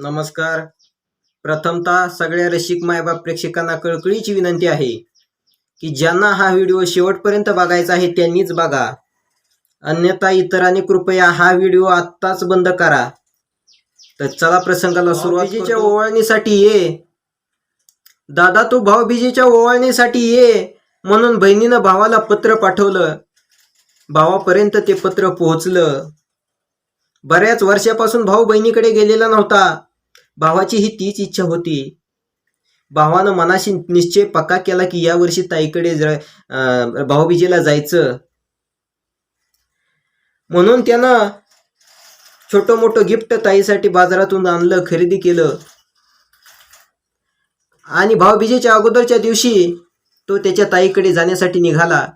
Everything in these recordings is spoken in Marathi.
नमस्कार. प्रथमतः सगळ्या रसिक मायबाप प्रेक्षकांना कळकळीची विनंती आहे की ज्यांना हा व्हिडिओ शेवटपर्यंत बघायचा आहे त्यांनीच बघा. अन्यथा इतरांनी कृपया हा व्हिडिओ आत्ताच बंद करा. तर चला प्रसंगाला सुरुवातीच्या ओवाळणीसाठी ये. दादा तू भाऊबीजेच्या ओवाळणीसाठी ये. म्हणून बहिणीनं भावाला पत्र पाठवलं. भावापर्यंत ते पत्र पोहोचलं. बऱ्याच वर्षापासून भाऊ बहिणीकडे गेलेला नव्हता. भावाची ही तीच इच्छा होती. भावानं मनाशी निश्चय पक्का केला की यावर्षी ताईकडे भाऊबीजेला जायचं. म्हणून त्यानं छोटं मोठं गिफ्ट ताईसाठी बाजारातून आणलं खरेदी केलं. आणि भाऊबीजेच्या अगोदरच्या दिवशी तो त्याच्या ताईकडे जाण्यासाठी निघाला.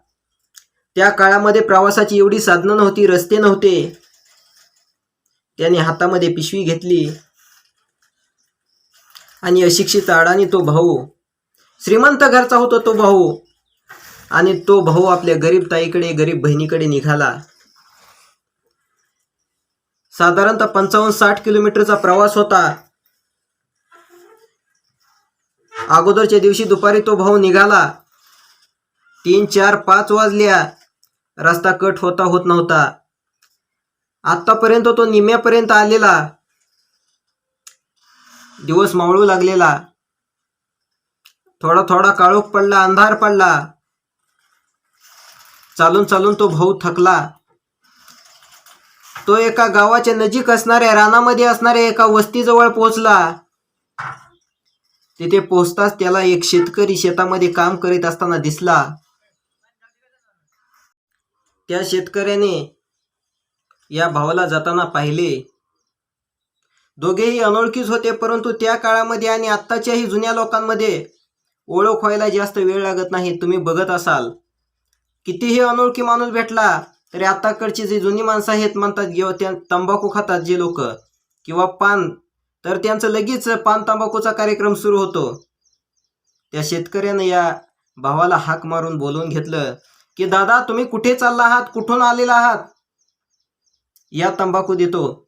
त्या काळामध्ये प्रवासाची एवढी साधनं नव्हती रस्ते नव्हते. त्याने हातामध्ये पिशवी घेतली. आणि अशिक्षित अडाणी तो भाऊ. श्रीमंत घरचा होता तो भाऊ. आणि तो भाऊ आपल्या गरीब ताईकडे गरीब बहिणीकडे निघाला. साधारणतः पंचावन्न साठ किलोमीटरचा प्रवास होता. अगोदरच्या दिवशी दुपारी तो भाऊ निघाला. तीन चार पाच वाजल्या. रस्ता कट होता होत नव्हता. आतापर्यंत तो निम्यापर्यंत आलेला. दिवस मावळू लागलेला. थोडा थोडा काळोख पडला अंधार पडला. चालून चालून तो भाऊ थकला. तो एका गावाच्या नजीक असणाऱ्या रानामध्ये असणाऱ्या एका वस्तीजवळ पोहोचला. तिथे पोहोचताच त्याला एक शेतकरी शेतामध्ये काम करीत असताना दिसला. त्या शेतकऱ्याने या भावाला जाताना पाहिले. दोघेही अनोळखीच होते परंतु त्या काळामध्ये आणि आत्ताच्याही जुन्या लोकांमध्ये ओळख व्हायला जास्त वेळ लागत नाही. तुम्ही बघत असाल. कितीही अनोळखी माणूस भेटला तरी आत्ताकडची जी जुनी माणसं आहेत म्हणतात किंवा त्या तंबाखू खातात जे लोक. किंवा पान तर त्यांचं लगेच पान तंबाखूचा कार्यक्रम सुरू होतो. त्या शेतकऱ्यानं या भावाला हाक मारून बोलवून घेतलं की दादा तुम्ही कुठे चालला आहात? कुठून आलेला आहात? या तंबाखू देतो.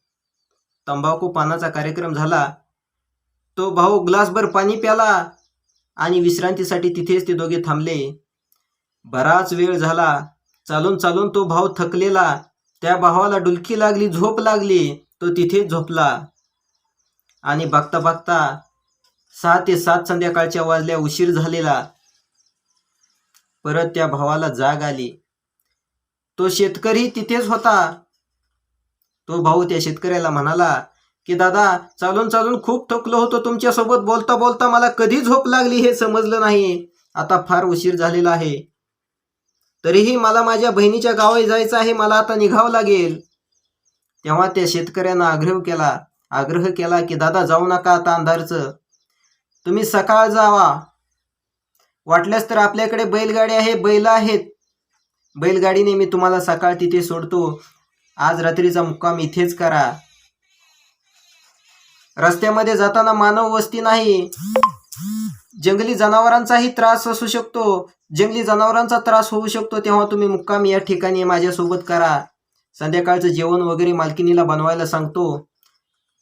तंबाखू पानाचा कार्यक्रम झाला. तो भाऊ ग्लासभर पाणी प्याला आणि विश्रांतीसाठी तिथेच ते दोघे थांबले. बराच वेळ झाला. चालून चालून तो भाऊ थकलेला. त्या भावाला डुलकी लागली झोप लागली. तो तिथेच झोपला. आणि बघता बघता सहा ते सात संध्याकाळच्या वाजल्या उशीर झालेला. परत त्या भावाला जाग आली. तो शेतकरी तिथेच होता. तो भाऊ त्या शेतकऱ्याला म्हणाला की दादा चालून चालून खूप थकलो होतो. तुमच्यासोबत बोलता बोलता मला कधी झोप लागली हे समजलं नाही. आता फार उशीर झालेला आहे. तरीही मला माझ्या बहिणीच्या गावी जायचं आहे. मला आता निघावं लागेल. तेव्हा त्या शेतकऱ्यानं आग्रह केला. आग्रह केला की दादा जाऊ नका आता अंधारचं. तुम्ही सकाळ जावा. वाटल्यास तर आपल्याकडे बैलगाडी आहे बैल आहेत. बैलगाडीने मी तुम्हाला सकाळ तिथे सोडतो. आज रात्रीचा मुक्काम इथेच करा. रस्त्यामध्ये जाताना मानव वस्ती नाही. जंगली जनावरांचाही त्रास असू शकतो. जंगली जनावरांचा त्रास होऊ शकतो तेव्हा तुम्ही मुक्काम या ठिकाणी माझ्यासोबत करा. संध्याकाळचं जेवण वगैरे मालकिनीला बनवायला सांगतो.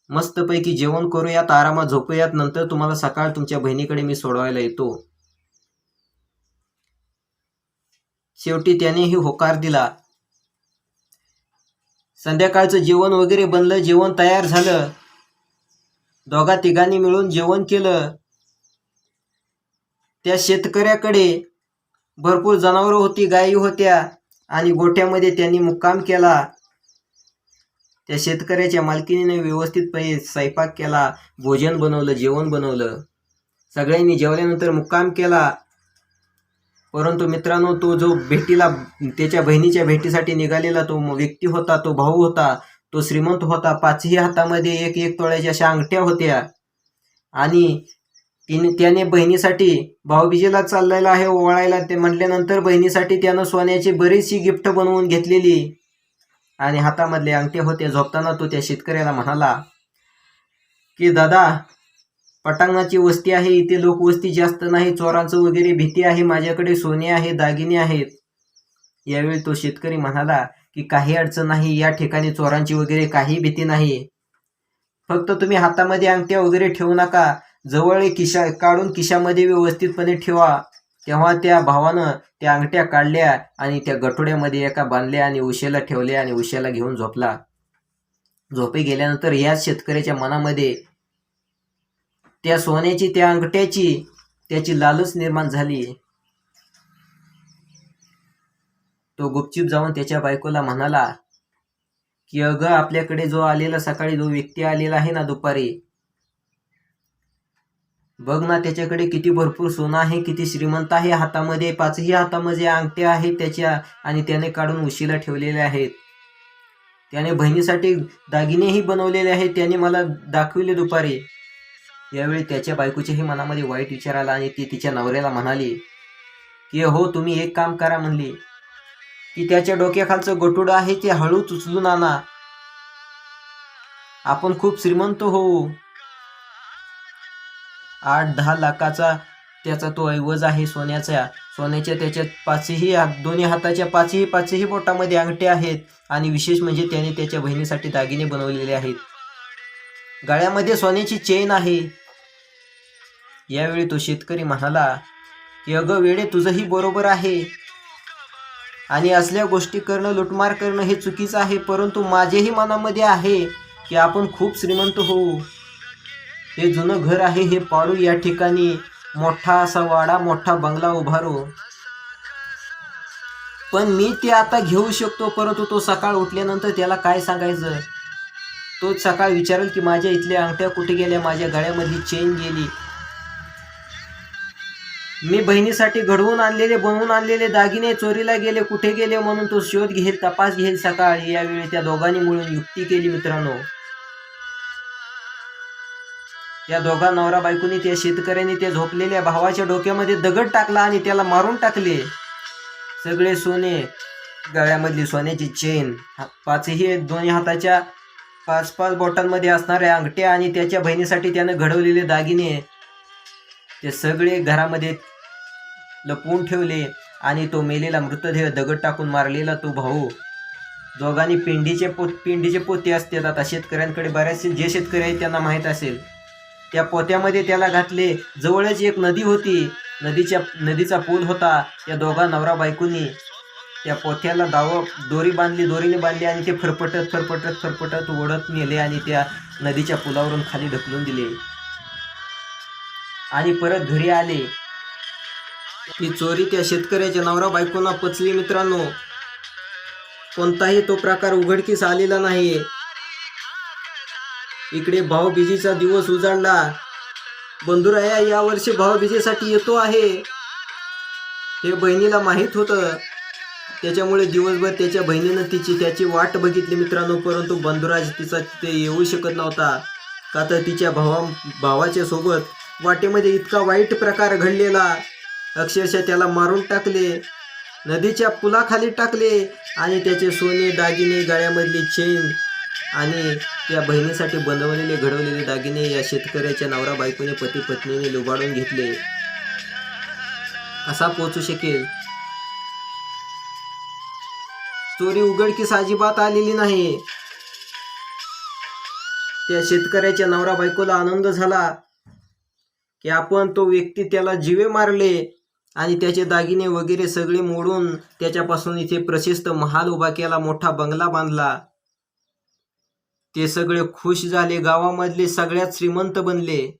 मस्तपैकी जेवण करूयात आरामात झोपूयात नंतर तुम्हाला सकाळ तुमच्या बहिणीकडे मी सोडवायला येतो. शेवटी त्यानेही होकार दिला. संध्याकाळचं जेवण वगैरे बनलं जेवण तयार झालं. दोघा तिघांनी मिळून जेवण केलं. त्या शेतकऱ्याकडे भरपूर जनावरं होती गायी होत्या आणि गोठ्यामध्ये त्यांनी मुक्काम केला. त्या शेतकऱ्याच्या मालकीने व्यवस्थितपणे स्वयंपाक केला भोजन बनवलं जेवण बनवलं. सगळ्यांनी जेवल्यानंतर मुक्काम केला. परंतु मित्रांनो तो जो भेटीला त्याच्या बहिणीच्या भेटीसाठी निघालेला तो व्यक्ती होता तो भाऊ होता तो श्रीमंत होता पाचही हातामध्ये एक एक तोळ्याच्या अशा अंगठ्या होत्या. आणि तिने त्याने बहिणीसाठी भाऊबीजेला चाललेला आहे ओवाळायला ते म्हटल्यानंतर बहिणीसाठी त्यानं सोन्याची बरीचशी गिफ्ट बनवून घेतलेली. आणि हातामधले अंगठे होते झोपताना तो त्या शेतकऱ्याला म्हणाला की दादा पटांगणाची वस्ती आहे इथे लोकवस्ती जास्त नाही चोरांचं वगैरे भीती आहे माझ्याकडे सोने आहे दागिने आहेत. यावेळी तो शेतकरी म्हणाला की काही अडचण नाही या ठिकाणी चोरांची वगैरे काही भीती नाही. फक्त तुम्ही हातामध्ये अंगठ्या वगैरे ठेवू नका जवळ किशा काढून किशामध्ये व्यवस्थितपणे ठेवा. तेव्हा त्या भावानं त्या अंगठ्या काढल्या आणि त्या गठोड्यामध्ये एका बांधल्या आणि उशेला ठेवल्या आणि उशेला घेऊन झोपला. झोपे गेल्यानंतर याच शेतकऱ्याच्या मनामध्ये त्या सोन्याची त्या अंगठ्याची त्याची लालच निर्माण झाली. तो गुपचूप जाऊन त्याच्या बायकोला म्हणाला की अगं आपल्याकडे जो आलेला सकाळी जो व्यक्ती आलेला आहे ना दुपारी बघ ना त्याच्याकडे किती भरपूर सोनं आहे किती श्रीमंत आहे हातामध्ये पाचही हातामध्ये अंगठ्या आहेत त्याच्या आणि त्याने काढून उशीला ठेवलेले आहेत. त्याने बहिणीसाठी दागिनेही बनवलेले आहेत त्याने मला दाखविले दुपारी. यावेळी त्याच्या बायकोच्याही मनामध्ये वाईट विचार आला आणि ती तिच्या नवऱ्याला म्हणाली की हो तुम्ही एक काम करा म्हणली. की त्याच्या डोक्याखालचं गटुडं आहे ते हळूच उचलून आणा. आपण खूप श्रीमंत होऊ. आठ दहा लाखाचा त्याचा तो ऐवज आहे सोन्याचा. सोन्याच्या त्याच्यात पाचही दोन्ही हाताच्या पाचही पाचही बोटामध्ये अंगठे आहेत आणि विशेष म्हणजे त्याने त्याच्या बहिणीसाठी दागिने बनवलेले आहेत. गळ्यामध्ये सोन्याची चेन आहे. यावेळी तो शेतकरी म्हणाला की अगं वेडे तुझंही बरोबर आहे. आणि असल्या गोष्टी करणं लुटमार करणं हे चुकीचं आहे परंतु माझ्याही मनामध्ये आहे की आपण खूप श्रीमंत होऊ. हे जुनं घर आहे हे पाडू या ठिकाणी. मोठा असा वाडा मोठा बंगला उभारू. पण मी ते आता घेऊ शकतो परंतु तो सकाळ उठल्यानंतर त्याला काय सांगायचं? तोच सकाळ विचारेल की माझ्या इथल्या अंगठ्या कुठे गेल्या माझ्या गळ्यामधली चेन गेली. मी बहिणीसाठी घडवून आणलेले बनवून आणलेले दागिने चोरीला गेले कुठे गेले म्हणून तो शोध घेईल तपास घेईल सकाळी. यावेळी त्या दोघांनी मिळून युक्ती केली मित्रांनो. त्या दोघा नवरा बायकोनी त्या शेतकऱ्यांनी त्या झोपलेल्या भावाच्या डोक्यामध्ये दगड टाकला आणि त्याला मारून टाकले. सगळे सोने गळ्यामधली सोन्याची चेन पाचही दोन्ही हाताच्या पाच पाच बोटांमध्ये असणाऱ्या अंगठ्या आणि त्याच्या बहिणीसाठी त्यानं घडवलेले दागिने ते सगळे घरामध्ये लपवून ठेवले आणि तो मेलेला मृतदेह दगड टाकून मारलेला तो भाऊ. दोघांनी पिंडीचे पो पिंडीचे पोते असतात आता शेतकऱ्यांकडे बऱ्याचशे जे शेतकरी आहेत त्यांना माहीत असेल. त्या पोत्यामध्ये त्याला घातले. जवळच एक नदी होती. नदीच्या नदीचा पूल होता. त्या दोघा नवरा बायकोनी त्या पोथ्याला दाव दोरी बांधली. दोरीने बांधली आणि ते फरफटत फरफटत फरफटत ओढत नेले आणि त्या नदीच्या पुलावरून खाली ढकलून दिले. आणि परत घरी आले. ही चोरी त्या शेतकऱ्याच्या नवरा बायकोना पचली मित्रांनो. कोणताही तो प्रकार उघडकीस आलेला नाही इकडे भावबीजीचा दिवस उजाडला. बंधुराया या वर्षी भावबीजेसाठी येतो आहे. हे बहिणीला माहीत होतं. त्याच्यामुळे दिवसभर त्याच्या बहिणीनं तिची त्याची वाट बघितली मित्रांनो परंतु बंधुराज तिचा तिथे येऊ शकत नव्हता. का तर तिच्या भावा भावाच्या सोबत वाटेमध्ये इतका वाईट प्रकार घडलेला. अक्षरशः त्याला मारून टाकले. नदीच्या पुलाखाली टाकले आणि त्याचे सोने दागिने गळ्यामधली चेन आणि त्या बहिणीसाठी बनवलेले घडवलेले दागिने या शेतकऱ्याच्या नवरा बायकोने पती पत्नीने लुबाडून घेतले. असा पोचू शकेल? चोरी उघडकीस अजिबात आलेली नाही. त्या शेतकऱ्याच्या नवरा बायकोला आनंद झाला की आपण तो व्यक्ती त्याला जीवे मारले. आणि त्याचे दागिने वगैरे सगळे मोडून त्याच्यापासून इथे प्रशस्त महाल उभा केला मोठा बंगला बांधला. ते सगळे खुश झाले गावामधले सगळ्यात श्रीमंत बनले.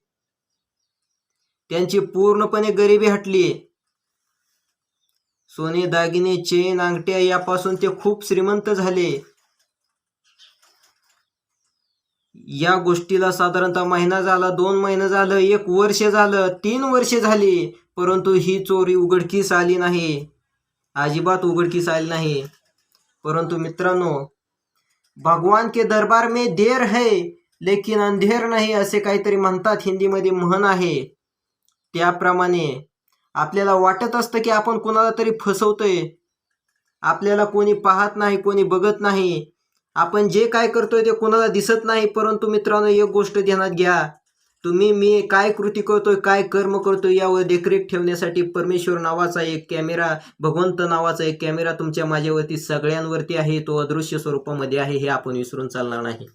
त्यांची पूर्णपणे गरिबी हटली. सोने दागिने चेन अंगठ्या यापासून ते खूप श्रीमंत झाले. या गोष्टीला साधारणतः महिना झाला दोन महिना झालं एक वर्ष झालं तीन वर्षे झाली. परंतु ही चोरी उघडकीस आली नाही. अजिबात उघडकीस आली नाही. परंतु मित्रांनो भगवान के दरबार में देर है लेकिन अंधेर नाही असे काहीतरी म्हणतात हिंदीमध्ये म्हण आहे. त्याप्रमाणे आपल्याला वाटत असतं की आपण कोणाला तरी फसवतोय. आपल्याला कोणी पाहत नाही कोणी बघत नाही. आपण जे काय करतोय ते कोणाला दिसत नाही परंतु मित्रांनो एक गोष्ट ध्यानात घ्या. तुम्ही मी काय कृती करतोय काय कर्म करतोय यावर देखरेख ठेवण्यासाठी परमेश्वर नावाचा एक कॅमेरा भगवंत नावाचा एक कॅमेरा तुमच्या माझ्यावरती सगळ्यांवरती आहे. तो अदृश्य स्वरूपामध्ये आहे हे आपण विसरून चालणार नाही.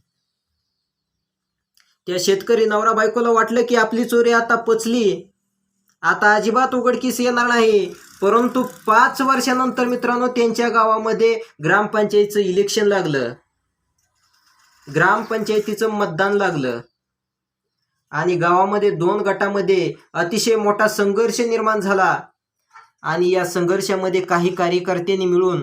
त्या शेतकरी नवरा बायकोला वाटलं की आपली चोरी आता पचली. आता अजिबात उघडकीस येणार नाही. परंतु पाच वर्षानंतर मित्रांनो त्यांच्या गावामध्ये ग्रामपंचायतीचं इलेक्शन लागलं. ग्रामपंचायतीचं मतदान लागलं. आणि गावामध्ये दोन गटामध्ये अतिशय मोठा संघर्ष निर्माण झाला. आणि या संघर्षामध्ये काही कार्यकर्त्यांनी मिळून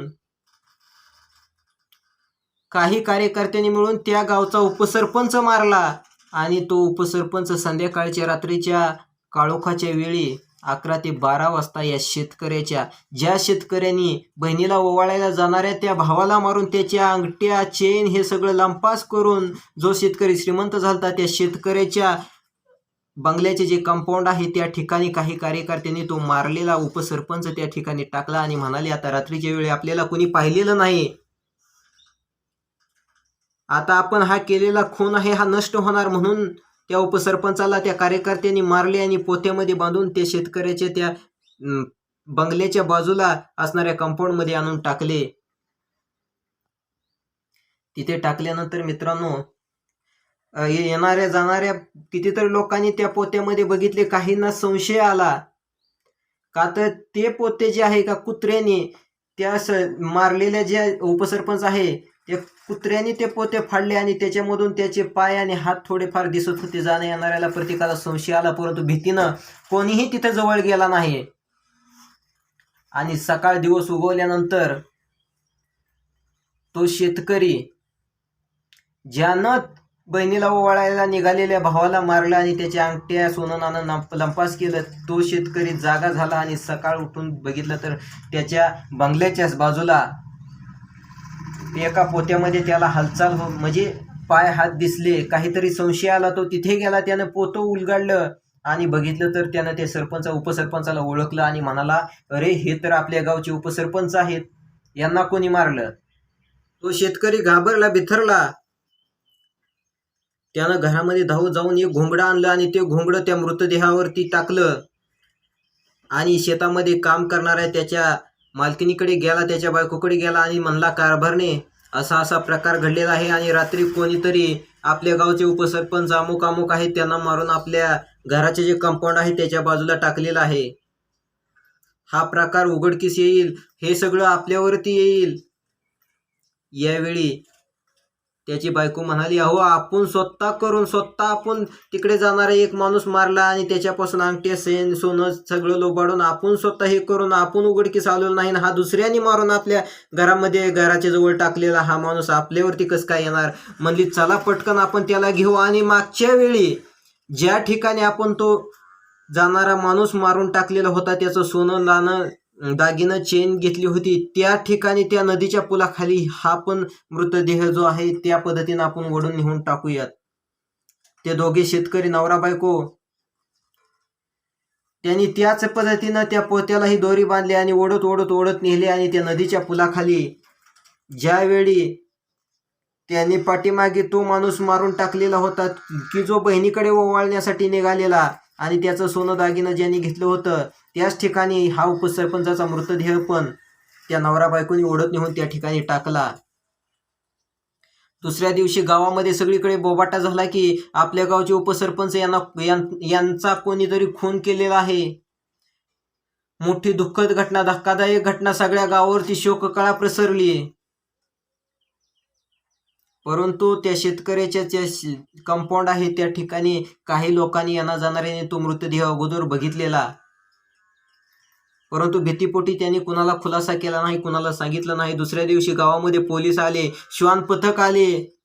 काही कार्यकर्त्यांनी मिळून त्या गावचा उपसरपंच मारला. आणि तो उपसरपंच संध्याकाळच्या रात्रीच्या काळोखाच्या वेळी अकरा ते बारा वाजता या शेतकऱ्याच्या ज्या शेतकऱ्यांनी बहिणीला ओवाळायला जाणाऱ्या त्या भावाला मारून त्याच्या अंगठ्या चेन हे सगळं लंपास करून जो शेतकरी श्रीमंत झालता त्या शेतकऱ्याच्या बंगल्याचे जे कंपाऊंड आहे त्या ठिकाणी काही कार्यकर्त्यांनी तो मारलेला उपसरपंच त्या ठिकाणी टाकला आणि म्हणाले आता रात्रीच्या वेळी आपल्याला कोणी पाहिलेलं नाही. आता आपण हा केलेला खून आहे हा नष्ट होणार म्हणून त्या उपसरपंचाला त्या कार्यकर्त्यांनी मारले आणि पोत्यामध्ये बांधून त्या शेतकऱ्याच्या त्या बंगल्याच्या बाजूला असणाऱ्या कंपाऊंडमध्ये आणून टाकले. तिथे टाकल्यानंतर मित्रांनो येणाऱ्या जाणाऱ्या कितीतरी लोकांनी त्या पोत्यामध्ये बघितले काहींना संशय आला. का तर ते पोते जे आहे का कुत्र्याने त्या स मारलेल्या ज्या उपसरपंच आहे त्या कुत्र्याने ते पोते फाडले आणि त्याच्यामधून त्याचे पाय आणि हात थोडेफार दिसत होते. जाण्या येणाऱ्याला प्रत्येकाला संशय आला परंतु भीतीनं कोणीही तिथं जवळ गेला नाही. आणि सकाळ दिवस उगवल्यानंतर तो शेतकरी ज्यानं बहिणीला ओवाळायला निघालेल्या भावाला मारलं आणि त्याच्या अंगठ्या सोननानं लंपास केलं. तो शेतकरी जागा झाला आणि सकाळ उठून बघितलं तर त्याच्या बंगल्याच्याच बाजूला एका पोत्यामध्ये त्याला हालचाल हो म्हणजे पाय हात दिसले. काहीतरी संशय आला तो तिथे गेला. त्यानं पोतं उलगाडलं आणि बघितलं तर त्यानं ते सरपंच उपसरपंचाला ओळखलं आणि म्हणाला अरे हे तर आपल्या गावचे उपसरपंच आहेत. यांना कोणी मारलं? तो शेतकरी घाबरला बिथरला. त्यानं घरामध्ये धाव जाऊन एक घोंगडं आणलं आणि ते घोंगडं त्या मृतदेहावरती टाकलं. आणि शेतामध्ये काम करणाऱ्या त्याच्या मालकिनीकडे गेला त्याच्या बायकोकडे गेला आणि म्हणला कारभारने असा असा प्रकार घडलेला आहे आणि रात्री कोणीतरी आपल्या गावचे उपसरपंच अमुक अमुक आहेत त्यांना मारून आपल्या घराचे जे कंपाऊंड आहे त्याच्या बाजूला टाकलेलं आहे. हा प्रकार उघडकीस येईल हे सगळं आपल्यावरती येईल. यावेळी त्याची बायको म्हणाली अहो आपण स्वतः करून स्वतः आपण तिकडे जाणारा एक माणूस मारला आणि त्याच्यापासून अंगठे सेन सोनं सगळं लोबाडून आपण स्वतः हे करून आपण उघडकीस आलेलो नाही हा दुसऱ्याने मारून आपल्या घरामध्ये घराच्या जवळ टाकलेला हा माणूस आपल्यावरती कसं काय येणार? म्हणली चला पटकन आपण त्याला घेऊ आणि मागच्या वेळी ज्या ठिकाणी आपण तो जाणारा माणूस मारून टाकलेला होता त्याचं सोनं लाणं दागिनं चेन घेतली होती. त्या ठिकाणी त्या नदीच्या पुलाखाली हा पण मृतदेह जो आहे त्या पद्धतीनं आपण ओढून नेऊन टाकूयात. ते दोघे शेतकरी नवरा बायको. त्यांनी त्याच पद्धतीनं त्या पोत्यालाही दोरी बांधली आणि ओढत ओढत ओढत नेले आणि त्या नदीच्या पुलाखाली ज्यावेळी त्यांनी पाठीमागे तो माणूस मारून टाकलेला होता की जो बहिणीकडे ओवाळण्यासाठी निघालेला आणि त्याचं सोनं दागिनं ज्यांनी घेतलं होतं त्याच ठिकाणी हा उपसरपंचाचा मृतदेह पण त्या नवरा बायकोनी ओढत नेऊन त्या ठिकाणी टाकला. दुसऱ्या दिवशी गावामध्ये सगळीकडे बोबाटा झाला की आपल्या गावचे उपसरपंच यांना यांचा कोणीतरी खून केलेला आहे. मोठी दुःखद घटना धक्कादायक घटना सगळ्या गावावरती शोककळा प्रसरली परंतु त्या शेतकऱ्याच्या ज्या कंपाऊंड आहे त्या ठिकाणी काही लोकांनी यांना जाणाऱ्याने तो मृतदेह अगोदर बघितलेला. परंतु भीतीपोटी त्यांनी कुणाला खुलासा केला नाही कुणाला सांगितलं नाही. दुसऱ्या दिवशी गावामध्ये पोलीस आले श्वान पथक आले.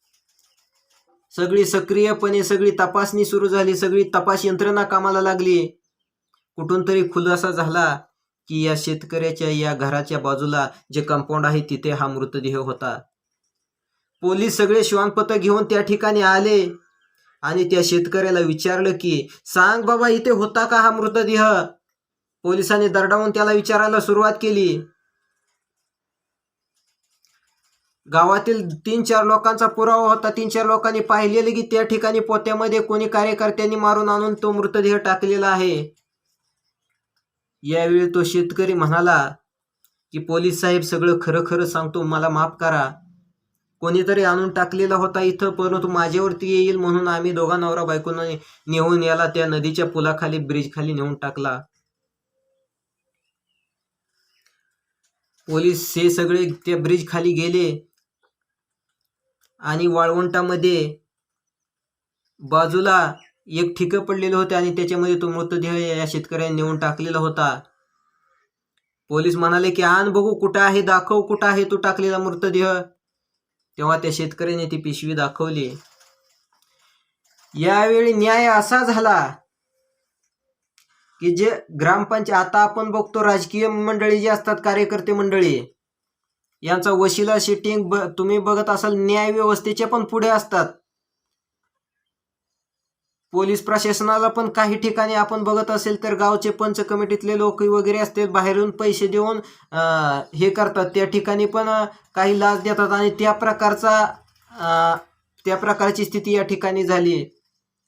सगळी सक्रियपणे सगळी तपासणी सुरू झाली सगळी तपास यंत्रणा कामाला लागली. कुठून तरी खुलासा झाला की या शेतकऱ्याच्या या घराच्या बाजूला जे कंपाऊंड आहे तिथे हा मृतदेह होता. पोलीस सगळे श्वानपथक घेऊन त्या ठिकाणी आले आणि त्या शेतकऱ्याला विचारलं की सांग बाबा इथे होता का हा मृतदेह? पोलिसांनी दरडावून त्याला विचारायला सुरुवात केली. गावातील तीन चार लोकांचा पुरावा होता. तीन चार लोकांनी पाहिलेले की त्या ठिकाणी पोत्यामध्ये कोणी कार्यकर्त्यांनी मारून आणून तो मृतदेह टाकलेला आहे. यावेळी तो शेतकरी म्हणाला की पोलीस साहेब सगळं खरं खरं सांगतो. मला माफ करा. कोणीतरी आणून टाकलेला होता इथं परंतु माझ्यावरती येईल म्हणून आम्ही दोघा नवरा बायकोनं नेऊन याला त्या नदीच्या पुलाखाली ब्रिजखाली नेऊन टाकला. पोलीस हे सगळे त्या ब्रिज खाली गेले आणि वाळवंटामध्ये बाजूला एक ठिकं पडलेलं होतं आणि त्याच्यामध्ये तो मृतदेह या शेतकऱ्याने नेऊन टाकलेला होता. पोलीस म्हणाले की आण बघू कुठं आहे दाखव कुठं आहे तो टाकलेला मृतदेह. तेव्हा त्या शेतकऱ्याने ती पिशवी दाखवली. यावेळी न्याय असा झाला की जे ग्रामपंचायत आता आपण बघतो राजकीय मंडळी जे असतात कार्यकर्ते मंडळी यांचा वशिला शिटिंग ब तुम्ही बघत असाल न्याय व्यवस्थेचे पण पुढे असतात. पोलीस प्रशासनाला पण काही ठिकाणी आपण बघत असेल तर गावचे पंच कमिटीतले लोक वगैरे असतील बाहेरून पैसे देऊन हे करतात. त्या ठिकाणी पण काही लाच देतात आणि त्या प्रकारचा त्या प्रकारची स्थिती या ठिकाणी झाली.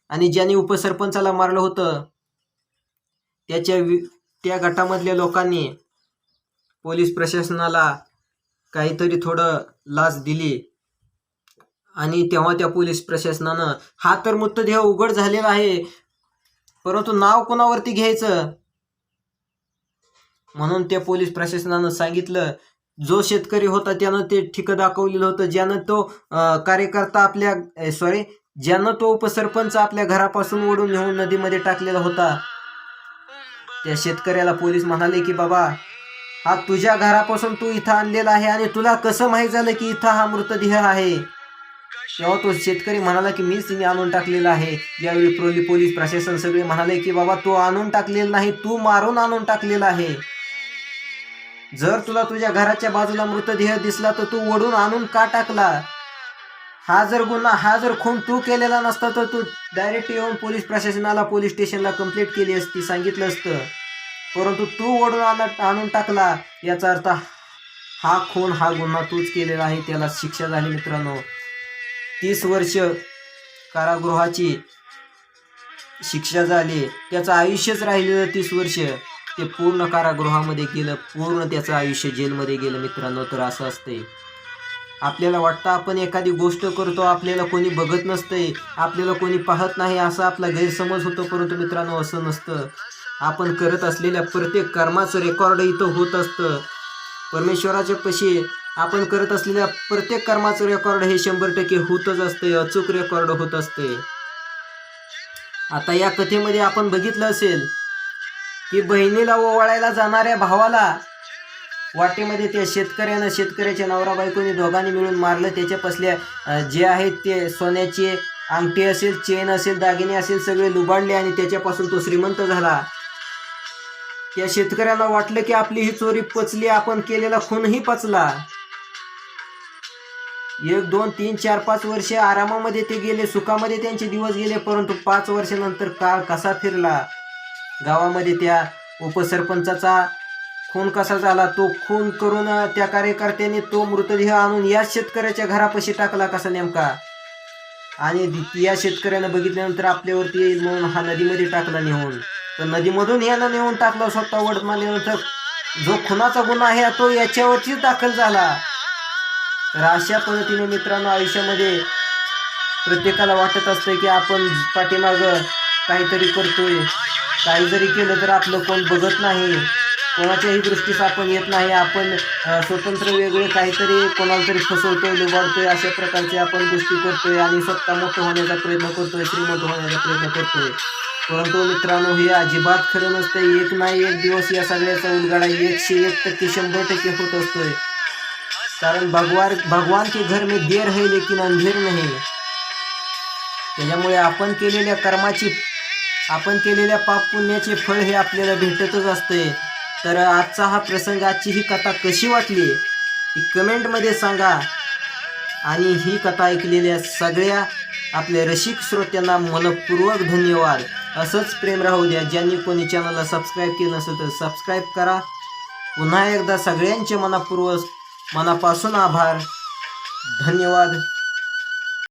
आणि ज्यांनी उपसरपंचाला मारलं होतं त्याच्या वि- त्या गटामधल्या लोकांनी पोलीस प्रशासनाला काहीतरी थोडं लाच दिली. आणि तेव्हा त्या पोलीस प्रशासनानं हा तर मृतदेह उघड झालेला आहे परंतु नाव कोणावरती घ्यायचं? म्हणून त्या पोलीस प्रशासनानं सांगितलं जो शेतकरी होता त्यानं ते ठिकं दाखवलेलं होतं ज्यानं तो कार्यकर्ता आपल्या सॉरी ज्यानं तो उपसरपंच आपल्या घरापासून ओढून नेऊन नदीमध्ये टाकलेला होता. त्या शेतकऱ्याला पोलीस म्हणाले की बाबा हा तुझ्या घरापासून तू इथं आणलेला आहे आणि तुला कसं माहीत झालं की इथं हा मृतदेह आहे? तेव्हा तो शेतकरी म्हणाला की मीच तिने आणून टाकलेला आहे. यावेळी प्रोली पोलीस प्रशासन सगळे म्हणाले की बाबा तू आणून टाकलेला नाही तू मारून आणून टाकलेला आहे. जर तुला तुझ्या घराच्या बाजूला मृतदेह दिसला तर तू ओढून आणून का टाकला? हा जर गुन्हा हा जर खून तू केलेला नसता तर तू डायरेक्ट येऊन पोलीस प्रशासनाला पोलीस स्टेशनला कंप्लीट केली असती सांगितलं असतं. परंतु तू ओढून आला आणून टाकला याचा अर्थ हा खून हा गुन्हा तूच केलेला आहे त्याला शिक्षा झाली मित्रांनो. तीस वर्ष कारागृहाची शिक्षा झाली त्याचं आयुष्यच राहिलेलं तीस वर्ष ते पूर्ण कारागृहामध्ये गेलं पूर्ण त्याचं आयुष्य जेलमध्ये गेलं मित्रांनो तर असं असतंय. आपल्याला वाटतं आपण एखादी गोष्ट करतो आपल्याला कोणी बघत नसतंय आपल्याला कोणी पाहत नाही असा आपला गैरसमज होतो. परंतु मित्रांनो असं नसतं. आपण करत असलेल्या प्रत्येक कर्माचं रेकॉर्ड इथं होत असतं. परमेश्वराच्या पशी आपण करत असलेल्या प्रत्येक कर्माचं रेकॉर्ड हे शंभर टक्के होतच असते अचूक रेकॉर्ड होत असते. आता या कथेमध्ये आपण बघितलं असेल की बहिणीला ओवाळायला जाणाऱ्या भावाला वाटेमध्ये त्या शेतकऱ्यानं शेतकऱ्याच्या नवरा बायकोनी दोघांनी मिळून मारलं. त्याच्या पसल्या जे आहेत ते सोन्याचे अंगठी असेल चेन असेल दागिने असेल सगळे लुबाडले आणि त्याच्यापासून तो श्रीमंत झाला. त्या शेतकऱ्यांना वाटलं की आपली ही चोरी पचली आपण केलेला खूनही पचला. एक दोन तीन चार पाच वर्षे आरामामध्ये ते गेले सुखामध्ये त्यांचे दिवस गेले परंतु पाच वर्षानंतर काळ कसा फिरला? गावामध्ये त्या उपसरपंचाचा खून कसा झाला तो खून करून त्या कार्यकर्त्याने तो मृतदेह आणून या शेतकऱ्याच्या घरापाशी टाकला कसा नेमका? आणि या शेतकऱ्यानं बघितल्यानंतर आपल्यावरती येईल म्हणून हा नदीमध्ये टाकला नेऊन. तर नदीमधून यानं नेऊन टाकला स्वतः वडत मारल्यानंतर जो खुनाचा गुन्हा आहे तो याच्यावरतीच दाखल झाला. तर अशा पद्धतीने मित्रांनो आयुष्यामध्ये प्रत्येकाला वाटत असतं की आपण पाठीमागं काहीतरी करतोय. काही जरी केलं तर आपलं कोण बघत नाही. कोणाच्याही दृष्टीस आपण येत नाही आपण स्वतंत्र वेगळे काहीतरी कोणाला तरी फसवतोय लुबाडतोय अशा प्रकारचे आपण गोष्टी करतोय आणि सत्ता मोठं होण्याचा प्रयत्न करतोय श्रीमंत होण्याचा प्रयत्न करतोय. परंतु मित्रांनो हे अजिबात खरं नसतं एक नाही एक दिवस या सगळ्याचा उलगडा एकशे एक टक्के शंभर टक्के होत असतोय. कारण भगवान भगवान के घर में देर है लेकिन अंधेर नाही त्याच्यामुळे आपण केलेल्या कर्माची आपण केलेल्या पाप पुण्याचे फळ हे आपल्याला भेटतच असते तर आजचा हा प्रसंग आजची ही कथा कशी वाटली ती कमेंटमध्ये सांगा. आणि ही कथा ऐकलेल्या सगळ्या आपल्या रसिक श्रोत्यांना मनपूर्वक धन्यवाद. असंच प्रेम राहू द्या. ज्यांनी कोणी चॅनलला सबस्क्राईब केलं नसेल तर सबस्क्राईब करा. पुन्हा एकदा सगळ्यांचे मनापूर्वक मनापासून आभार. धन्यवाद.